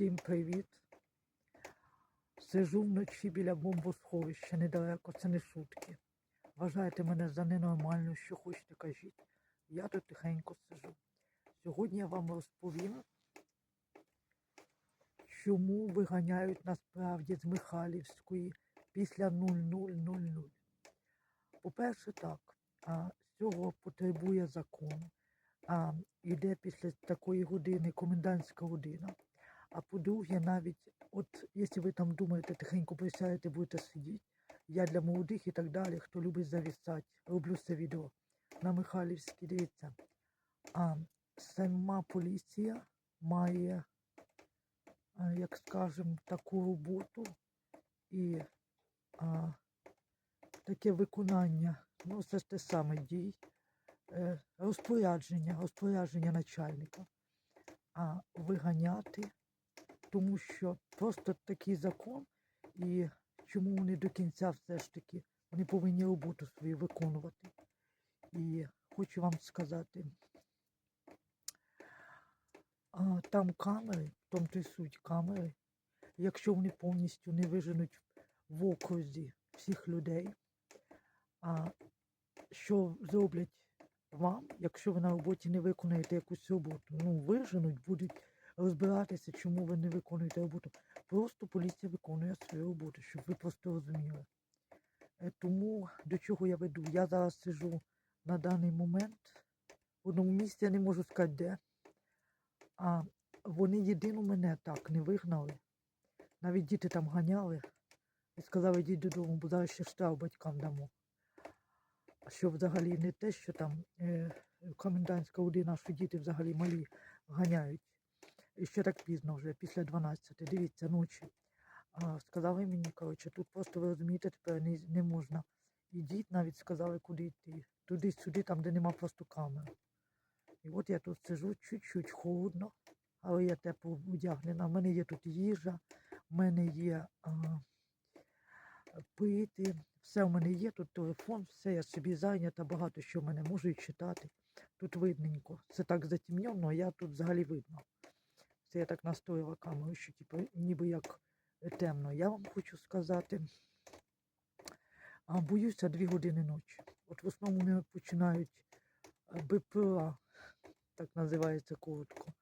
Всім привіт. Сижу вночі біля бомбосховища недалеко, це не шутки. Вважайте мене за ненормальну, що хочете кажіть. Я тут тихенько сижу. Сьогодні я вам розповім, чому виганяють насправді з Михайлівської після 0000. По-перше, так, а, цього потребує закон. А, йде після такої години комендантська година. А по-друге, навіть, от якщо ви там думаєте, тихенько присядете, будете сидіти, я для молодих і так далі, хто любить завісати, роблю це відео на Михайлівській, дивіться. А сама поліція має, як скажемо, таку роботу і а, таке виконання, ну це ж те саме дій, е, розпорядження, розпорядження начальника, а виганяти, тому що просто такий закон, і чому вони до кінця все ж таки вони повинні роботу свою виконувати. І хочу вам сказати, там камери, в тому то суть камери, якщо вони повністю не виженуть в окрузі всіх людей, а що зроблять вам, якщо ви на роботі не виконуєте якусь роботу? Ну, виженуть, будуть розбиратися, чому ви не виконуєте роботу. Просто поліція виконує свою роботу, щоб ви просто розуміли. Е, Тому до чого я веду? Я зараз сижу на даний момент в одному місці, я не можу сказати де. А вони єдино мене так не вигнали. Навіть діти там ганяли і сказали, йдіть додому, бо зараз ще штраф батькам дамо. Що взагалі не те, що там е, комендантська година, що діти взагалі малі ганяють. І ще так пізно вже, після 12, дивіться, ночі. А, сказали мені, коротше, тут просто ви розумієте, тепер не, не можна. Ідіть, навіть сказали, куди йти. Туди-сюди, там, де нема просто камер. І от я тут сижу, чуть-чуть холодно, але я тепло одягнена. У мене є тут їжа, в мене є а, пити, все в мене є, тут телефон, все, я собі зайнята, багато що в мене можу і читати. Тут видненько. Це так затемнено, а я тут взагалі видно. Це я так настояла камеру, що типу, ніби як темно. Я вам хочу сказати, а боюся дві години ночі. От в основному вони починають е, БПЛА, так називається коротко,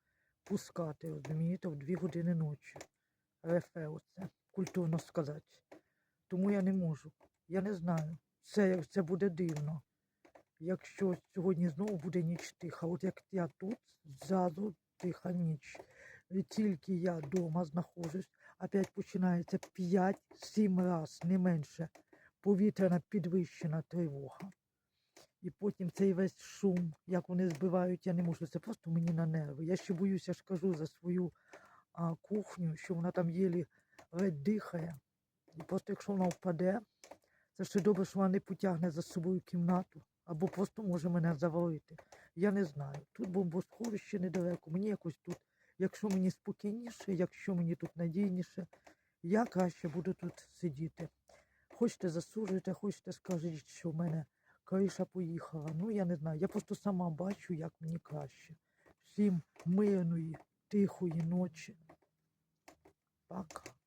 пускати, розумієте, в дві години ночі. РФ оце, культурно сказати. Тому я не можу. Я не знаю. Це, це буде дивно. Якщо сьогодні знову буде ніч тиха, от як я тут, зразу тиха ніч. І тільки я вдома знаходжусь, опять починається 5-7 раз, не менше, повітряна підвищена тривога. І потім цей весь шум, як вони збивають, я не можу. Це просто мені на нерви. Я ще боюся, ж кажу за свою а, кухню, що вона там єлі ледь дихає. І просто якщо вона впаде, це ще добре, що вона не потягне за собою кімнату або просто може мене завалити. Я не знаю. Тут бомбосховище недалеко. Мені якось тут, якщо мені спокійніше, якщо мені тут надійніше, я краще буду тут сидіти. Хочете засуджуйте, хочете скажіть, що в мене криша поїхала. Ну я не знаю. Я просто сама бачу, як мені краще. Всім мирної, тихої ночі. Пока.